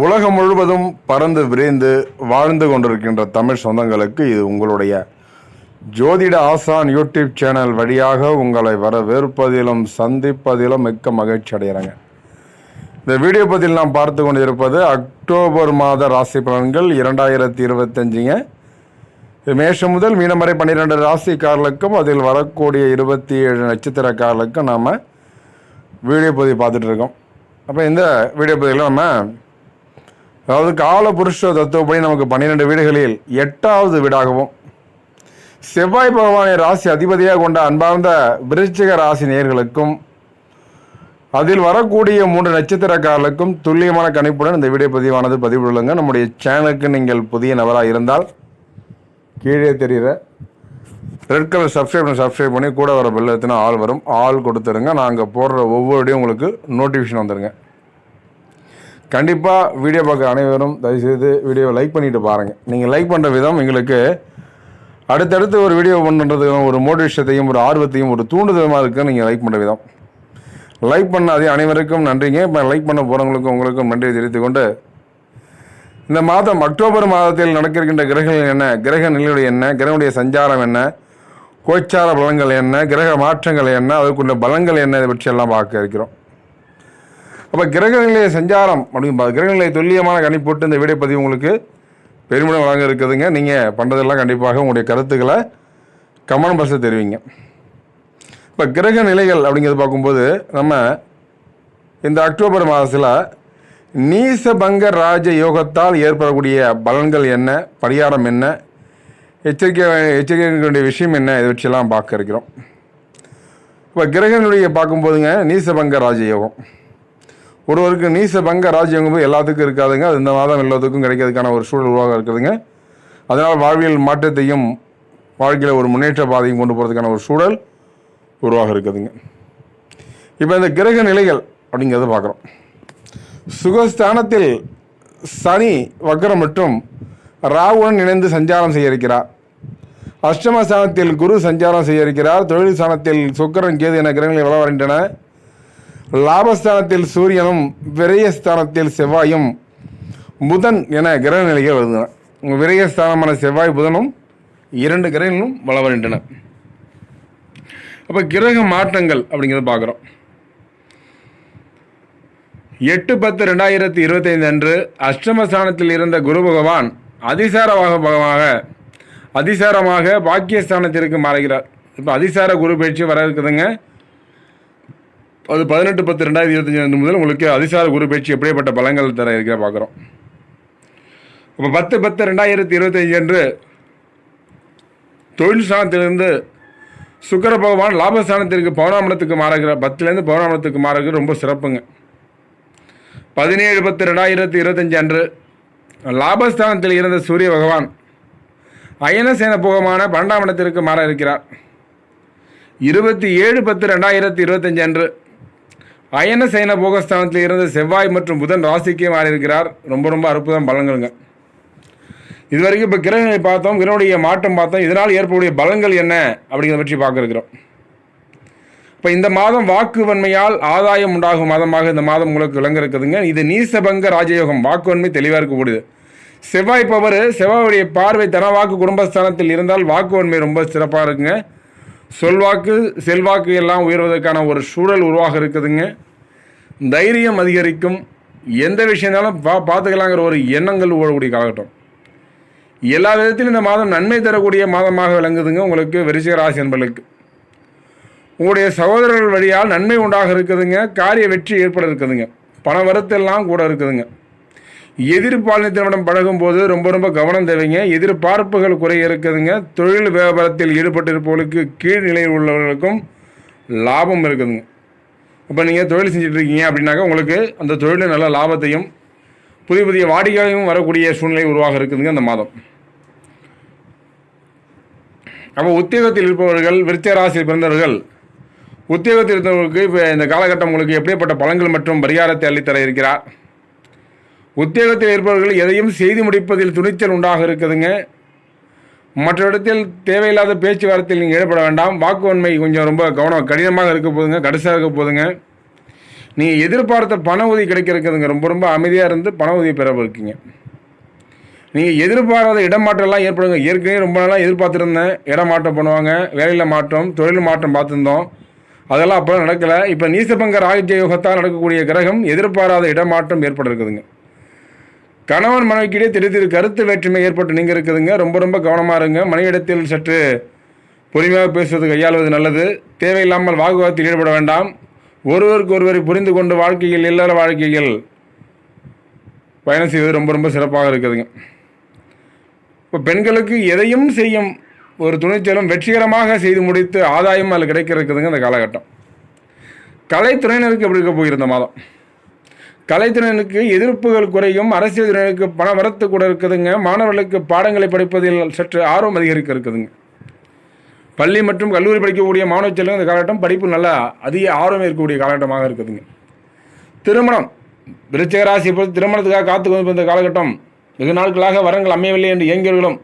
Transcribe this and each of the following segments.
உலகம் முழுவதும் பறந்து விரிந்து வாழ்ந்து கொண்டிருக்கின்ற தமிழ் சொந்தங்களுக்கு இது உங்களுடைய ஜோதிட ஆசான் யூடியூப் சேனல் வழியாக உங்களை வரவேற்பதிலும் சந்திப்பதிலும் மிக்க மகிழ்ச்சி அடைகிறாங்க. இந்த வீடியோ பதில் நாம் பார்த்து கொண்டிருப்பது அக்டோபர் மாத ராசி பலன்கள் இரண்டாயிரத்தி இருபத்தஞ்சுங்க. மேஷம் முதல் மீனம் வரை பன்னிரெண்டு ராசிக்காரர்களுக்கும் அதில் வரக்கூடிய இருபத்தி ஏழு நட்சத்திரக்காரர்களுக்கும் நாம் வீடியோ பதிவு பார்த்துட்ருக்கோம் அப்போ இந்த வீடியோ பதிவில் நம்ம அதாவது கால புருஷ தத்துவப்படி நமக்கு பன்னிரெண்டு வீடுகளில் எட்டாவது வீடாகவும் செவ்வாய் பகவானை ராசி அதிபதியாக கொண்ட அன்பார்ந்த விருச்சிக ராசி நேர்களுக்கும் அதில் வரக்கூடிய மூன்று நட்சத்திரக்காரர்களுக்கும் துல்லியமான கணிப்புடன் இந்த வீடியோ பதிவானது பதிவுள்ளுங்க நம்முடைய சேனலுக்கு நீங்கள் புதிய நபராக இருந்தால் கீழே தெரிகிற ரெட் கலர் சப்ஸ்கிரைப் பண்ணி சப்ஸ்கிரைப் பண்ணி கூட வர பெல் எத்தனை ஆள் வரும் ஆள் கொடுத்துருங்க. நாங்கள் போடுற ஒவ்வொரு உங்களுக்கு நோட்டிஃபிகேஷன் வந்துடுங்க கண்டிப்பாக வீடியோ பார்க்குற அனைவரும் தயவுசெய்து வீடியோவை லைக் பண்ணிட்டு பாருங்கள் நீங்கள் லைக் பண்ணுற விதம் எங்களுக்கு அடுத்தடுத்து ஒரு வீடியோ பண்ணுறதுக்கு ஒரு மோட்டிவேஷத்தையும் ஒரு ஆர்வத்தையும் ஒரு தூண்டுதலமாக இருக்குது நீங்கள் லைக் பண்ணுற விதம். லைக் பண்ணாதே அனைவருக்கும் நன்றிங்க. இப்போ லைக் பண்ண போகிறவங்களுக்கும் உங்களுக்கும் நன்றியை தெரிவித்துக்கொண்டு இந்த மாதம் அக்டோபர் மாதத்தில் நடக்கின்ற கிரகங்கள் என்ன? கிரக நிலையுடைய என்ன? கிரகனுடைய சஞ்சாரம் என்ன? கோச்சார பலங்கள் என்ன? கிரக மாற்றங்கள் என்ன? அதற்குள்ள பலங்கள் என்ன? இதை பற்றி எல்லாம் பார்க்க இருக்கிறோம். அப்போ கிரகநிலைய சஞ்சாரம் அப்படின்னு பா- கிரகநிலை துல்லியமான கணிப்போட்டு இந்த வீடியோ பதிவு உங்களுக்கு பெருமிடம் வழங்க இருக்குதுங்க. நீங்கள் பண்ணுறதெல்லாம் கண்டிப்பாக உங்களுடைய கருத்துக்களை கமெண்ட் பாக்ஸில் தெரிவிங்க. இப்போ கிரக நிலைகள் அப்படிங்கிறது பார்க்கும்போது நம்ம இந்த அக்டோபர் மாதத்தில் நீசபங்க ராஜ யோகத்தால் ஏற்படக்கூடிய பலன்கள் என்ன? பரிகாரம் என்ன? எச்சரிக்கை எச்சரிக்கை வேண்டிய விஷயம் என்ன? இதை வச்செல்லாம் பார்க்க இருக்கிறோம். இப்போ கிரகனுடைய பார்க்கும்போதுங்க நீசபங்க ராஜயோகம். ஒருவருக்கு நீசபங்க ராஜயோகம் போது எல்லாத்துக்கும் இருக்காதுங்க. அது இந்த மாதம் எல்லாத்துக்கும் கிடைக்கிறதுக்கான ஒரு சூழல் உருவாக இருக்குதுங்க. அதனால் வாழ்வியல் மாற்றத்தையும் வாழ்க்கையில் ஒரு முன்னேற்ற பாதையும் கொண்டு போகிறதுக்கான ஒரு சூழல் உருவாக இருக்குதுங்க. இப்போ இந்த கிரக நிலைகள் அப்படிங்கிறத பார்க்குறோம். சுகஸ்தானத்தில் சனி வக்ரம் மற்றும் ராகுடன் இணைந்து சஞ்சாரம் செய்ய இருக்கிறார். அஷ்டம ஸ்தானத்தில் குரு சஞ்சாரம் செய்ய இருக்கிறார். தொழில் ஸ்தானத்தில் சுக்கரன் கேது என கிரகங்கள் வள வருகின்றன லாபஸ்தானத்தில் சூரியனும் விரயஸ்தானத்தில் செவ்வாயும் புதன் என கிரக நிலைகள் வருகின்றன. விரயஸ்தானமான செவ்வாய் புதனும் இரண்டு கிரகங்களும் வள வருகின்றன அப்போ கிரக மாற்றங்கள் அப்படிங்கிறத பார்க்குறோம். எட்டு பத்து ரெண்டாயிரத்தி இருபத்தைந்து அன்று அஷ்டமஸ்தானத்தில் இருந்த குரு பகவான் அதிசாரமாக பகவாக அதிசாரமாக பாக்கியஸ்தானத்திற்கு மாறுகிறார். இப்போ அதிசார குரு பயிற்சி வர இருக்குதுங்க. அது பதினெட்டு பத்து ரெண்டாயிரத்தி இருபத்தஞ்சி அன்று முதல் உங்களுக்கு அதிசார குரு பயிற்சி எப்படிப்பட்ட பலங்கள் தர இருக்கிற பார்க்குறோம். இப்போ பத்து பத்து ரெண்டாயிரத்தி இருபத்தஞ்சு அன்று தொழில் ஸ்தானத்திலிருந்து சுக்கர பகவான் லாபஸ்தானத்திற்கு பௌனாமலத்துக்கு மாறுகிற பத்துலேருந்து பௌனாமலத்துக்கு மாறுகிறது ரொம்ப சிறப்புங்க. பதினேழு பத்து ரெண்டாயிரத்தி இருபத்தஞ்சி அன்று லாபஸ்தானத்தில் இருந்த சூரிய பகவான் அயனசேன போகமான பன்னெண்டாம் இடத்திற்கு மாற இருக்கிறார். இருபத்தி ஏழு பத்து ரெண்டாயிரத்தி இருபத்தஞ்சு அன்று அயன அயனசேன போகஸ்தானத்தில் இருந்து செவ்வாய் மற்றும் புதன் ராசிக்கே மாறி இருக்கிறார் ரொம்ப ரொம்ப அற்புதம் பலன்களுங்க. இது வரைக்கும் இப்போ கிரகங்களை பார்த்தோம் கிரகனுடைய மாற்றம் பார்த்தோம். இதனால் ஏற்படக்கூடிய பலன்கள் என்ன அப்படிங்கிறத பற்றி பார்க்குறோம் இப்போ இந்த மாதம் வாக்கு வன்மையால் ஆதாயம் உண்டாகும் மாதமாக இந்த மாதம் உங்களுக்கு விளங்க இருக்குதுங்க இது நீசபங்க ராஜயோகம் வாக்கு வன்மை தெளிவாக இருக்கக்கூடியது. செவ்வாய் பவர் செவ்வாயுடைய பார்வை தனவாக்கு குடும்பஸ்தானத்தில் இருந்தால் வாக்கு வன்மை ரொம்ப சிறப்பாக இருக்குங்க. சொல்வாக்கு செல்வாக்கு எல்லாம் உயர்வதற்கான ஒரு சூழல் உருவாக இருக்குதுங்க. தைரியம் அதிகரிக்கும். எந்த விஷயம்னாலும் பா பார்த்துக்கலாங்கிற ஒரு எண்ணங்கள் ஓடக்கூடிய காலகட்டம். எல்லா விதத்திலும் இந்த மாதம் நன்மை தரக்கூடிய மாதமாக விளங்குதுங்க உங்களுக்கு விருச்சிக ராசி என்பர்களுக்கு உங்களுடைய சகோதரர்கள் வழியால் நன்மை உண்டாக இருக்குதுங்க. காரிய வெற்றி ஏற்பட இருக்குதுங்க. பண வரத்தெல்லாம் கூட இருக்குதுங்க. எதிர்பாலினத்தினிடம் பழகும்போது ரொம்ப ரொம்ப கவனம் தேவைங்க. எதிர்பார்ப்புகள் குறைய இருக்குதுங்க. தொழில் வியாபாரத்தில் ஈடுபட்டிருப்பவர்களுக்கு கீழ்நிலையில் உள்ளவர்களுக்கும் லாபம் இருக்குதுங்க. இப்போ நீங்கள் தொழில் செஞ்சிட்ருக்கீங்க அப்படின்னாக்கா உங்களுக்கு அந்த தொழிலில் நல்ல லாபத்தையும் புதிய புதிய வாடிக்கையும் வரக்கூடிய சூழ்நிலை உருவாக இருக்குதுங்க அந்த மாதம். அப்போ உத்தியோகத்தில் இருப்பவர்கள் விருச்சிக ராசியில் பிறந்தவர்கள் உத்தியோகத்தில் இருந்தவர்களுக்கு இப்போ இந்த காலகட்டம் உங்களுக்கு எப்படிப்பட்ட பலன்கள் மற்றும் பரிகாரத்தை அள்ளித்தர இருக்கிறார்? உத்தியோகத்தில் இருப்பவர்கள் எதையும் செய்து முடிப்பதில் துணிச்சல் உண்டாக இருக்குதுங்க. மற்ற இடத்தில் தேவையில்லாத பேச்சுவார்த்தையில் நீங்கள் ஈடுபட வேண்டாம். வாக்குவன்மை கொஞ்சம் ரொம்ப கவனம் கடினமாக இருக்க போதுங்க கடைசியாக இருக்க போதுங்க. நீங்கள் எதிர்பார்த்த பண உதவி கிடைக்கிறதுங்க ரொம்ப ரொம்ப அமைதியாக இருந்து பண உதவி பெற இருக்கீங்க. நீங்கள் எதிர்பாராத இடமாற்றம்லாம் ஏற்படுங்க. ஏற்கனவே ரொம்ப நாளாக எதிர்பார்த்துருந்தேன். இடம் மாற்றம் பண்ணுவாங்க வேலையில் மாற்றம் தொழில் மாற்றம் பார்த்துருந்தோம். அதெல்லாம் அப்போ நடக்கலை. இப்போ நீசபங்க ராஜ்ய யோகத்தால் நடக்கக்கூடிய கிரகம் எதிர்பாராத இடமாற்றம் ஏற்பட இருக்குதுங்க கணவன் மனைவிக்கிடையே திடீர் திடீர் கருத்து வேற்றுமை ஏற்பட்டு நீங்கள் இருக்குதுங்க. ரொம்ப ரொம்ப கவனமாக இருங்க. மனைவிடத்தில் சற்று பொறுமையாக பேசுவது கையாளுவது நல்லது. தேவையில்லாமல் வாக்குவாதத்தில் ஈடுபட வேண்டாம். ஒருவருக்கு ஒருவரை புரிந்து கொண்டு வாழ்க்கையில் இல்லற வாழ்க்கையில் பயணம் செய்வது ரொம்ப ரொம்ப சிறப்பாக இருக்குதுங்க. இப்போ பெண்களுக்கு எதையும் செய்யும் ஒரு துணிச்சலும் வெற்றிகரமாக செய்து முடித்து ஆதாயம் அதில் கிடைக்கிறதுக்குதுங்க இந்த காலகட்டம். கலைத்துறையினருக்கு எப்படி இருக்க போயிருந்த மாதம்? கலைத்திறனுக்கு எதிர்ப்புகள் குறையும் அரசியல் துறையினருக்கு பண வரத்து கூட இருக்குதுங்க. மாணவர்களுக்கு பாடங்களை படிப்பதில் சற்று ஆர்வம் அதிகரிக்க இருக்குதுங்க. பள்ளி மற்றும் கல்லூரி படிக்கக்கூடிய மாணவ செல்வம் இந்த காலகட்டம் படிப்பு நல்லா அதிக ஆர்வம் இருக்கக்கூடிய காலகட்டமாக இருக்குதுங்க. திருமணம். விருச்சிக ராசி பொறுத்து திருமணத்துக்காக காத்து கொண்டு இந்த காலகட்டம் வெகு நாட்களாக வரங்கள் அமையவில்லை என்று இயங்கியவர்களும்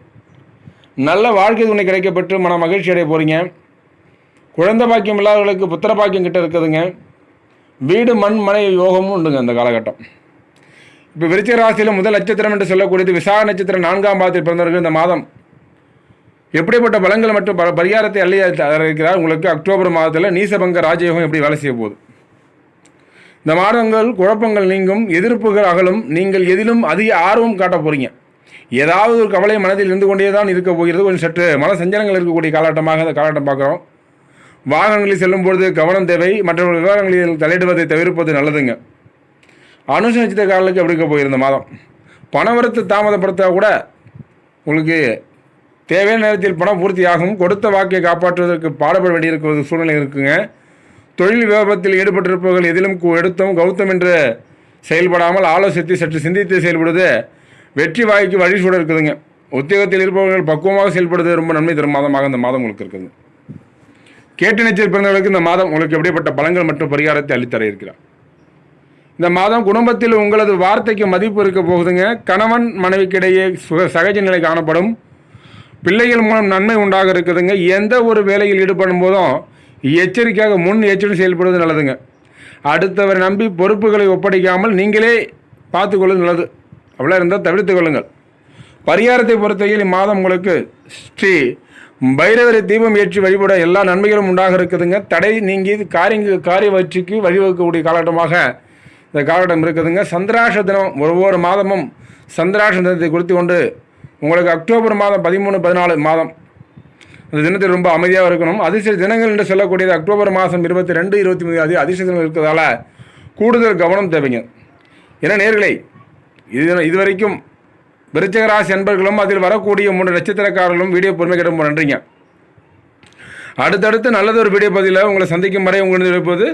நல்ல வாழ்க்கை துணை கிடைக்கப்பட்டு மன மகிழ்ச்சி அடைய போகிறீங்க குழந்தை பாக்கியம் இல்லாதவர்களுக்கு புத்திர பாக்கியம் கிட்ட இருக்குதுங்க. வீடு மண் மனை யோகமும் உண்டுங்க அந்த காலகட்டம். இப்போ விருச்சிக ராசியில் முதல் நட்சத்திரம் என்று சொல்லக்கூடியது விசாக நட்சத்திரம் நான்காம் பாதத்தில் பிறந்தவர்கள் இந்த மாதம். எப்படிப்பட்ட பலங்கள் மற்றும் ப பரிகாரத்தை அள்ளி இருக்கிறார் உங்களுக்கு அக்டோபர் மாதத்தில் நீசபங்க ராஜயோகம் எப்படி வேலை செய்ய போகுது? இந்த மாதங்கள் குழப்பங்கள் நீங்கும் எதிர்ப்புகள் அகலும் நீங்கள் எதிலும் அதிக ஆர்வம் காட்ட போகிறீங்க ஏதாவது ஒரு கவலை மனதில் இருந்து கொண்டே தான் இருக்க போகிறது. கொஞ்சம் சற்று மன சஞ்சலங்கள் இருக்கக்கூடிய காலகட்டமாக அந்த காலகட்டம் பார்க்குறோம். வாகனங்களில் செல்லும் பொழுது கவனம் தேவை மற்ற விவகாரங்களில் தலையிடுவதை தவிர்ப்பது நல்லதுங்க. அனுச நட்சத்திரக்காரர்களுக்கு எப்படி இருக்க போயிருந்த மாதம்? பணவரத்து தாமதப்படுத்த கூட உங்களுக்கு தேவையான நேரத்தில் பணம் பூர்த்தியாகும். கொடுத்த வாக்கை காப்பாற்றுவதற்கு பாடுபட வேண்டியிருக்கிற சூழ்நிலை இருக்குங்க. தொழில் வியாபாரத்தில் ஈடுபட்டிருப்பவர்கள் எதிலும் எடுத்தும் கௌத்தம் என்று செயல்படாமல் ஆலோசித்து சற்று சிந்தித்து செயல்படுவது வெற்றி வாய்க்கு வழி சூட இருக்குதுங்க. உத்தியோகத்தில் இருப்பவர்கள் பக்குவமாக செயல்படுவது ரொம்ப நன்மை தரும் மாதமாக இந்த மாதம் உங்களுக்கு இருக்குது கேட்டு நிச்சய பிறந்தவர்களுக்கு இந்த மாதம் உங்களுக்கு எப்படிப்பட்ட பலங்கள் மற்றும் பரிகாரத்தை அளித்தர இருக்கிறார். இந்த மாதம் குடும்பத்தில் உங்களது வார்த்தைக்கு மதிப்பு இருக்க போகுதுங்க. கணவன் மனைவிக்கிடையே சுக சகஜ நிலை காணப்படும். பிள்ளைகள் மூலம் நன்மை உண்டாக இருக்குதுங்க. எந்த ஒரு வேலையில் ஈடுபடும் போதும் எச்சரிக்கையாக முன் எச்சரிக்கை செயல்படுவது நல்லதுங்க. அடுத்தவரை நம்பி பொறுப்புகளை ஒப்படைக்காமல் நீங்களே பார்த்துக்கொள்வது நல்லது. அவ்வளோ இருந்தால் தவிர்த்து கொள்ளுங்கள். பரிகாரத்தை பொறுத்தவரையில் இம்மாதம் உங்களுக்கு ஸ்ரீ பைரவரை தீபம் ஏற்றி வழிபட எல்லா நன்மைகளும் உண்டாக இருக்குதுங்க. தடை நீங்கி காரிய காரிய வளர்ச்சிக்கு வழிவகுக்கக்கூடிய காலகட்டமாக இந்த காலகட்டம் இருக்குதுங்க. சந்திராஷ தினம் ஒவ்வொரு மாதமும் சந்திராஷ தினத்தை குறித்து கொண்டு உங்களுக்கு அக்டோபர் மாதம் பதிமூணு பதினாலு மாதம். அந்த தினத்தில் ரொம்ப அமைதியாக இருக்கணும். அதிர்ஷ்ட தினங்கள் என்று சொல்லக்கூடியது அக்டோபர் மாதம் இருபத்தி ரெண்டு இருபத்தி மூணு அது அதிர்ஷ்ட தினம் இருக்கிறதால கூடுதல் கவனம் தேவைங்க. ஏன்னா நேர்களை இது இதுவரைக்கும் விருச்சகராசி அன்பர்களும் அதில் வரக்கூடிய மூன்று நட்சத்திரக்காரர்களும் வீடியோ பொறுமை கிட்ட நன்றிங்க. அடுத்தடுத்து நல்லதொரு வீடியோ பதிவில் உங்களை சந்திக்கும் வரை உங்களுக்கு இருப்பது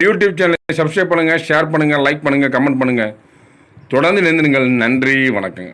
யூடியூப் சேனலை சப்ஸ்கிரைப் பண்ணுங்கள் ஷேர் பண்ணுங்கள் லைக் பண்ணுங்கள் கமெண்ட் பண்ணுங்கள் தொடர்ந்து நிறுந்துங்கள் நன்றி வணக்கங்க.